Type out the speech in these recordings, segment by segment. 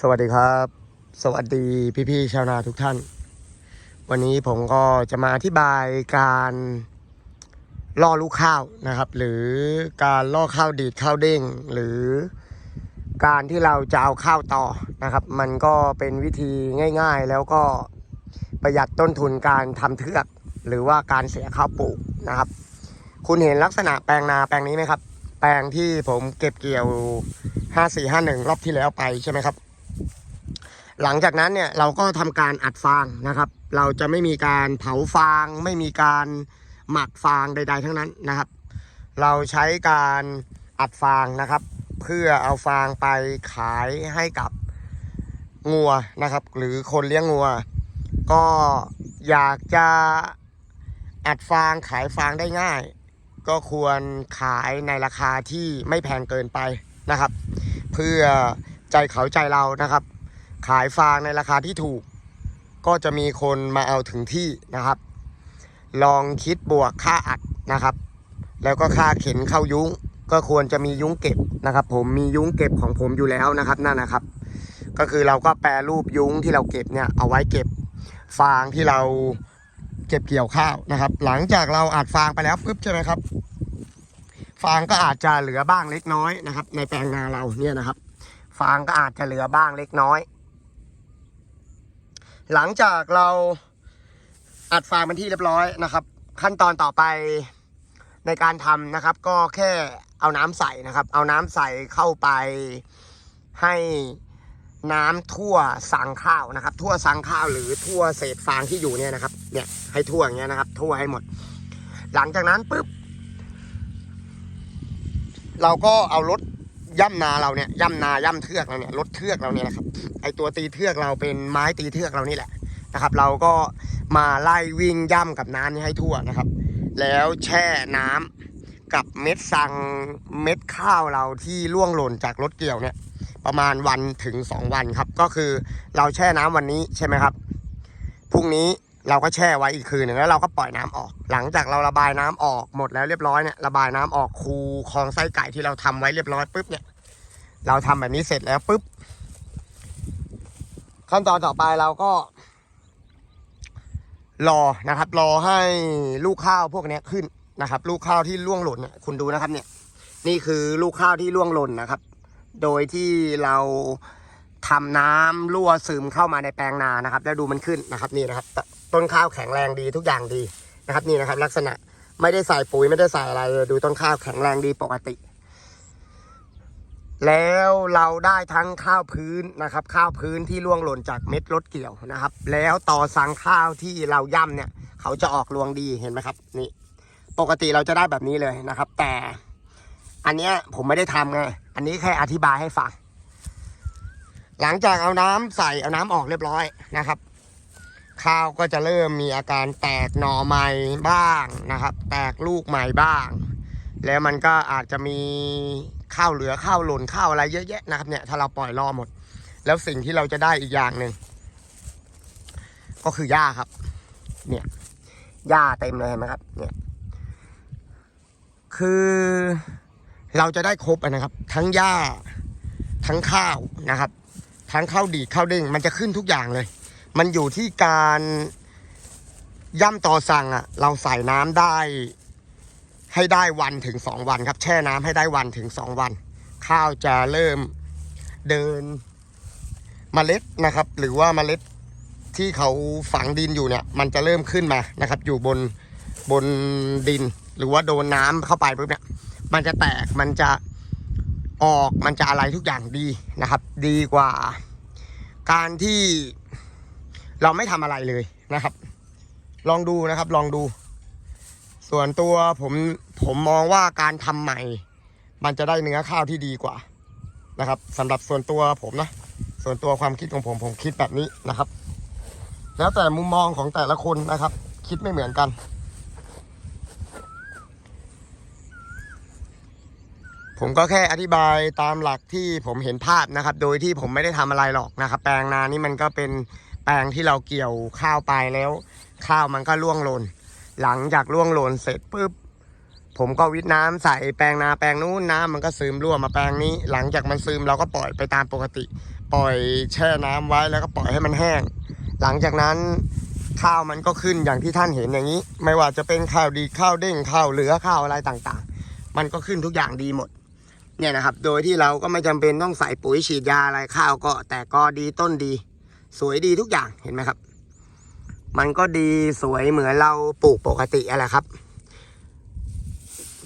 สวัสดีครับ สวัสดีพี่ๆชาวนาทุกท่าน วันนี้ผมก็จะมาอธิบายการล่อลูกข้าวนะครับ หรือการล่อข้าวดีดข้าวเด้ง หรือการที่เราจะเอาข้าวต่อนะครับ มันก็เป็นวิธีง่าย ๆ แล้วก็ประหยัดต้นทุนการทำเทือก หรือว่าการเสียข้าวปลูกนะครับ คุณเห็นลักษณะแปลงนาแปลงนี้ไหมครับ แปลงที่ผมเก็บเกี่ยว 5451 รอบที่แล้วไปใช่ไหมครับ หลังจากนั้นเนี่ยเราก็ทำการอัดฟางนะครับ เราจะไม่มีการเผาฟาง ไม่มีการหมักฟางใด ๆ ทั้งนั้นนะครับ เราใช้การอัดฟางนะครับ เพื่อเอาฟางไปขายให้กับงัวนะครับ หรือคนเลี้ยงงัว ก็อยากจะอัดฟางขายฟางได้ง่าย ก็ควรขายในราคาที่ไม่แพงเกินไปนะครับ เพื่อใจเขาใจเรานะครับ ขายฟางในราคาที่ถูก ก็จะมีคนมาเอาถึงที่นะครับ ลองคิดบวกค่าอัดนะครับ แล้วก็ค่าเข็นเข้ายุ้ง ก็ควรจะมียุ้งเก็บนะครับ ผมมียุ้งเก็บของผมอยู่แล้วนะครับนั่นนะครับ ก็คือเราก็แปรรูปยุ้งที่เราเก็บเนี่ยเอาไว้เก็บฟางที่เราเก็บเกี่ยวข้าวนะครับ หลังจากเราอัดฟางไปแล้วปุ๊บใช่ไหมครับ ฟางก็อาจจะเหลือบ้างเล็กน้อยนะครับ ในแปลงนาเราเนี่ยนะครับ ฟางก็อาจจะเหลือบ้างเล็กน้อย หลังจากเราอัดฟางเป็นที่เรียบร้อยนะครับ ขั้นตอนต่อไปในการทำนะครับ ก็แค่เอาน้ำใส่นะครับ เอาน้ำใส่เข้าไปให้น้ำทั่วสังข้าวนะครับ ทั่วสังข้าวหรือทั่วเศษฟางที่อยู่เนี่ยนะครับ เนี่ยให้ทั่วอย่างเงี้ยนะครับ ทั่วให้หมด หลังจากนั้นปุ๊บเราก็เอารถ ย่ำนาเราเนี่ยย่ำนาย่ำเทือกเราเนี่ยรถเทือกเราเนี่ยนะครับไอตัวตีเทือกเราเป็นไม้ตีเทือกเรานี่แหละนะครับ เราก็มาไล่วิ่งย่ำกับน้ำนี้ให้ทั่วนะครับ แล้วแช่น้ำกับเม็ดสังเม็ดข้าวเราที่ล่วงหล่นจากรถเกี่ยวเนี่ย ประมาณวันถึง 2 วันครับ ก็คือเราแช่น้ำวันนี้ใช่ไหมครับพรุ่งนี้ เราก็แช่ไว้อีกคืนหนึ่งแล้วเราก็ปล่อยน้ำออก หลังจากเราระบายน้ำออกหมดแล้วเรียบร้อยเนี่ยระบายน้ำออกคูคลองไส้ไก่ที่เราทำไว้เรียบร้อยปุ๊บเนี่ยเราทำแบบนี้เสร็จแล้วปุ๊บขั้นตอนต่อไปเราก็ รอนะครับ รอให้ลูกข้าวพวกนี้ขึ้นนะครับ ลูกข้าวที่ล่วงหล่นเนี่ยคุณดูนะครับเนี่ย นี่คือลูกข้าวที่ล่วงหล่นนะครับ โดยที่เราทำน้ำรั่วซึมเข้ามาในแปลงนานะครับ แล้วดูมันขึ้นนะครับ นี่นะครับ ต้นข้าวแข็งแรงดีทุกอย่างดีนะครับนี่นะครับ ลักษณะไม่ได้ใส่ปุ๋ยไม่ได้ใส่อะไรดูต้นข้าวแข็งแรงดีปกติ แล้วเราได้ทั้งข้าวพื้นนะครับ ข้าวพื้นที่ร่วงหล่นจากเม็ดรถเกี่ยวนะครับ แล้วต่อสังข้าวที่เราย่ำเนี่ย เขาจะออกรวงดีเห็นไหมครับ นี่ ปกติเราจะได้แบบนี้เลยนะครับ แต่อันเนี้ยผมไม่ได้ทำไงอันนี้แค่อธิบายให้ฟังหลังจากเอาน้ำใส่เอาน้ำออกเรียบร้อยนะครับ ข้าวก็จะเริ่มมีอาการแตกหน่อใหม่บ้างนะครับ แตกลูกใหม่บ้าง แล้วมันก็อาจจะมีข้าวเหลือข้าวหล่นข้าวอะไรเยอะแยะนะครับเนี่ยถ้าเราปล่อยรอหมด แล้วสิ่งที่เราจะได้อีกอย่างหนึ่งก็คือหญ้าครับ เนี่ยหญ้าเต็มเลยเห็นไหมครับ เนี่ย คือเราจะได้ครบนะครับ ทั้งหญ้าทั้งข้าวนะครับ ทั้งข้าวดีข้าวเด้งมันจะขึ้นทุกอย่างเลย มันอยู่ที่การย่ำต่อสั่งอะเราใส่น้ำได้ ให้ได้วันถึงสองวันครับ แช่น้ำให้ได้วันถึงสองวัน ข้าวจะเริ่มเดินเมล็ดนะครับ หรือว่าเมล็ดที่เขาฝังดินอยู่เนี่ย มันจะเริ่มขึ้นมานะครับ อยู่บนบนดิน หรือว่าโดนน้ำเข้าไปปุ๊บเนี่ย มันจะแตกมันจะออกมันจะอะไรทุกอย่างดีนะครับ ดีกว่า การที่ เราไม่ทำอะไรเลยนะครับ ลองดูนะครับ ลองดู ส่วนตัวผมผมมองว่าการทำใหม่ มันจะได้เนื้อข้าวที่ดีกว่านะครับสำหรับส่วนตัวผมนะ ส่วนตัวความคิดของผมผมคิดแบบนี้นะครับ แล้วแต่มุมมองของแต่ละคนนะครับ คิดไม่เหมือนกัน ผมก็แค่อธิบายตามหลักที่ผมเห็นภาพนะครับ โดยที่ผมไม่ได้ทำอะไรหรอกนะครับ แปลงนานี่มันก็เป็น แปลงที่เราเกี่ยวข้าวไปแล้ว ข้าวมันก็ร่วงหล่นหลังจากร่วงหล่นเสร็จปุ๊บผมก็วิทน้ำใส่แปลงนาแปลงนู้นน้ำมันก็ซึมรั่วมาแปลงนี้ หลังจากมันซึมเราก็ปล่อยไปตามปกติ ปล่อยแช่น้ำไว้แล้วก็ปล่อยให้มันแห้ง หลังจากนั้นข้าวมันก็ขึ้นอย่างที่ท่านเห็นอย่างนี้ ไม่ว่าจะเป็นข้าวดีข้าวเด้งข้าวเหลือข้าวอะไรต่างๆ มันก็ขึ้นทุกอย่างดีหมด เนี่ยนะครับ โดยที่เราก็ไม่จำเป็นต้องใส่ปุ๋ยฉีดยาอะไรข้าวก็แต่ก็ดีต้นดี สวยดีทุกอย่างเห็นไหมครับ มันก็ดีสวยเหมือนเราปลูกปกติอะไรครับ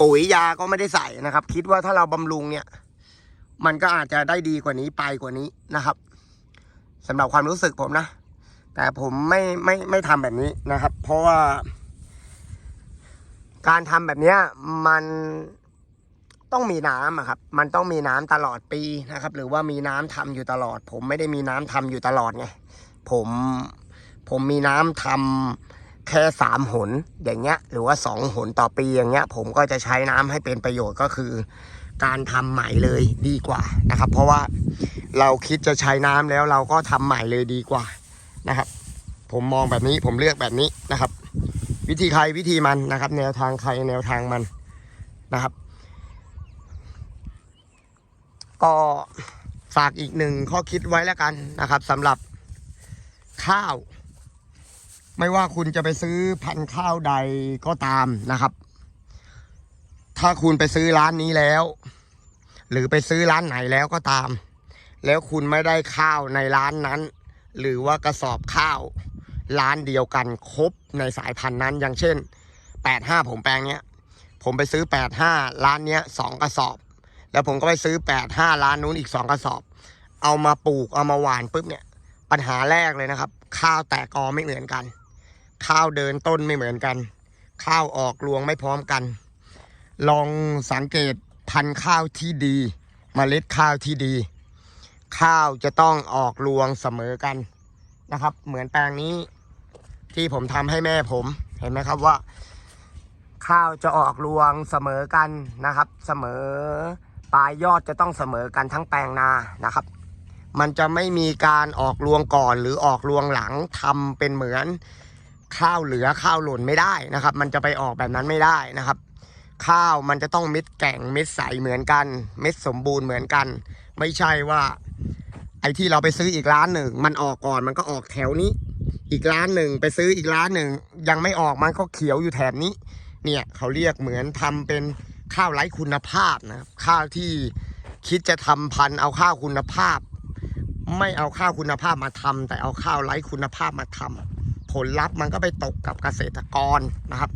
ปุ๋ยยาก็ไม่ได้ใส่นะครับ คิดว่าถ้าเราบำรุงเนี่ย มันก็อาจจะได้ดีกว่านี้ไปกว่านี้นะครับสำหรับความรู้สึกผมนะ แต่ผมไม่ไม่ไม่ทำแบบนี้นะครับ เพราะว่า การทำแบบเนี้ยมัน ต้องมีน้ำอะครับ มันต้องมีน้ำตลอดปีนะครับ หรือว่ามีน้ำทำอยู่ตลอด ผมไม่ได้มีน้ำทำอยู่ตลอดไง ผม ผมมีน้ำทำแค่สามหนอย่างเงี้ย หรือว่าสองหนต่อปีอย่างเงี้ย ผมก็จะใช้น้ำให้เป็นประโยชน์ก็คือ การทำใหม่เลยดีกว่านะครับ เพราะว่าเราคิดจะใช้น้ำแล้วเราก็ทำใหม่เลยดีกว่านะครับ ผมมองแบบนี้ผมเลือกแบบนี้นะครับ วิธีใครวิธีมันนะครับ แนวทางใครแนวทางมันนะครับ ก็ฝากอีกหนึ่งข้อคิดไว้แล้วกันนะครับสำหรับข้าว ไม่ว่าคุณจะไปซื้อพันธุ์ข้าวใดก็ตามนะครับ ถ้าคุณไปซื้อร้านนี้แล้ว หรือไปซื้อร้านไหนแล้วก็ตาม แล้วคุณไม่ได้ข้าวในร้านนั้น หรือว่ากระสอบข้าวร้านเดียวกันครบในสายพันธุ์นั้นอย่างเช่น 85 ผมแปลงเนี้ย ผมไปซื้อ 85 ร้านเนี้ยสองกระสอบ แล้วผมก็ไปซื้อ85ร้าล้านนู้นอีก2กระสอบ เอามาปลูกเอามาหว่านปุ๊บเนี่ย ปัญหาแรกเลยนะครับ ข้าวแตกกอไม่เหมือนกัน ข้าวเดินต้นไม่เหมือนกัน ข้าวออกรวงไม่พร้อมกัน ลองสังเกตพันธุ์ข้าวที่ดีมเมล็ดข้าวที่ดี ข้าวจะต้องออกรวงเสมอกันนะครับ เหมือนแปลงนี้ที่ผมทำให้แม่ผมเห็นไหมครับว่า ข้าวจะออกรวงเสมอกันนะครับ เสมอ ปลายยอดจะต้องเสมอกันทั้งแปลงนานะครับ มันจะไม่มีการออกรวงก่อนหรือออกรวงหลังทำเป็นเหมือนข้าวเหลือข้าวหล่นไม่ได้นะครับ มันจะไปออกแบบนั้นไม่ได้นะครับ ข้าวมันจะต้องเม็ดแก่งเม็ดใสเหมือนกัน เม็ดสมบูรณ์เหมือนกัน ไม่ใช่ว่า ไอ้ที่เราไปซื้ออีกร้านหนึ่ง มันออกก่อนมันก็ออกแถวนี้ อีกร้านหนึ่งไปซื้ออีกร้านหนึ่ง ยังไม่ออกมันก็เขียวอยู่แถบนี้ เนี่ยเขาเรียกเหมือนทำเป็น ข้าวไร้คุณภาพนะครับ ข้าวที่คิดจะทำพันธุ์เอาข้าวคุณภาพ ไม่เอาข้าวคุณภาพมาทำแต่เอาข้าวไร้คุณภาพมาทำผลลัพธ์มันก็ไปตกกับเกษตรกรนะครับ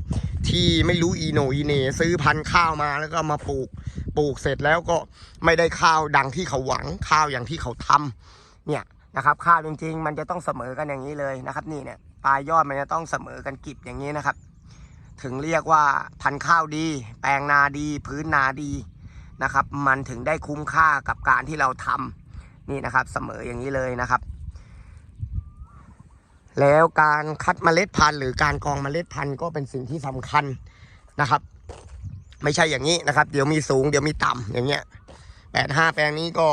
ที่ไม่รู้อีโนอีเนซื้อพันธุ์ข้าวมาแล้วก็มาปลูกปลูกเสร็จแล้วก็ไม่ได้ข้าวดังที่เขาหวังข้าวอย่างที่เขาทำเนี่ยนะครับข้าวจริงๆ มันจะต้องเสมอกันอย่างนี้เลยนะครับ นี่เนี่ยปลายยอดมันจะต้องเสมอกันกิบอย่างนี้นะครับ ถึงเรียกว่าพันข้าวดี แปลงนาดี พื้นนาดีนะครับ มันถึงได้คุ้มค่ากับการที่เราทำนี่นะครับเสมออย่างนี้เลยนะครับ แล้วการคัดเมล็ดพันธุ์หรือการกรองเมล็ดพันธุ์ก็เป็นสิ่งที่สำคัญนะครับ ไม่ใช่อย่างนี้นะครับ เดี๋ยวมีสูงเดี๋ยวมีต่ำอย่างเงี้ยแปดห้าแปลงนี้ก็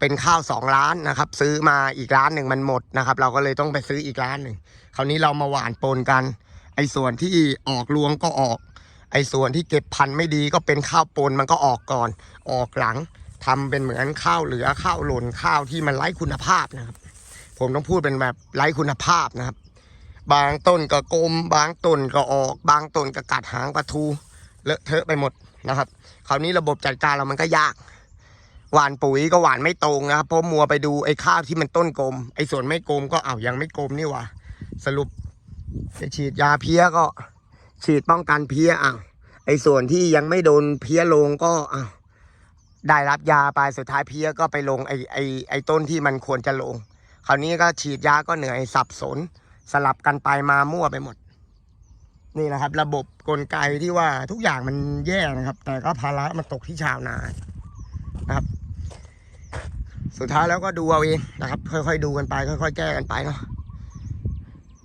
เป็นข้าวสองล้านนะครับ ซื้อมาอีกร้านหนึ่งมันหมดนะครับ เราก็เลยต้องไปซื้ออีกร้านหนึ่งคราวนี้เรามาหวานปนกัน ส่วนที่ออกรวงก็ออก ไอ้ส่วนที่เก็บพันธุ์ไม่ดีก็เป็นข้าวปนมันก็ออกก่อน ออกหลังทำเป็นเหมือนข้าวเหลือข้าวหล่นข้าวที่มันไร้คุณภาพนะครับ ผมต้องพูดเป็นแบบไร้คุณภาพนะครับ บางต้นก็กลม บางต้นก็ออก บางต้นก็กัดหางปลาทูเลอะเทอะไปหมดนะครับ คราวนี้ระบบจัดการเรามันก็ยากหวานปุ๋ยก็หวานไม่ตรงนะครับเพราะมัวไปดูไอ้ข้าวที่มันต้นกลมไอ้ส่วนไม่กลมก็อ้าวยังไม่กลมนี่ว่าสรุป จะฉีดยาเพี้ยก็ ฉีดป้องกันเพี้ยอ้าวไอ้ส่วนที่ยังไม่โดนเพี้ยลงก็อ้าวได้รับยาไปสุดท้ายเพี้ยก็ไปลงไอ้ไอ้ไอ้ต้นที่มันควรจะลง คราวนี้ก็ฉีดยาก็เหนื่อยสับสน สลับกันไปมามั่วไปหมด นี่นะครับ ระบบกลไกที่ว่าทุกอย่างมันแย่นะครับ แต่ก็ภาระมันตกที่ชาวนานะครับ สุดท้ายแล้วก็ดูเอาเองนะครับ ค่อยๆดูกันไป ค่อยๆแก้กันไปเนาะ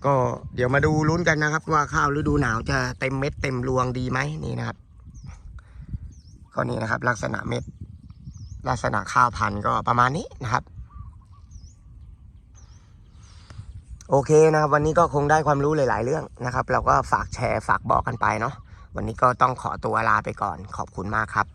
ก็เดี๋ยวมาดูลุ้นกันนะครับ ว่าข้าวฤดูหนาวจะเต็มเม็ดเต็มรวงดีไหมนี่นะครับก็นี่นะครับ ลักษณะเม็ด ลักษณะข้าวพันธุ์ก็ประมาณนี้นะครับ โอเคนะครับ วันนี้ก็คงได้ความรู้หลาย ๆ เรื่องนะครับ เราก็ฝากแชร์ฝากบอกกันไปเนาะวันนี้ก็ต้องขอตัวลาไปก่อนขอบคุณมากครับ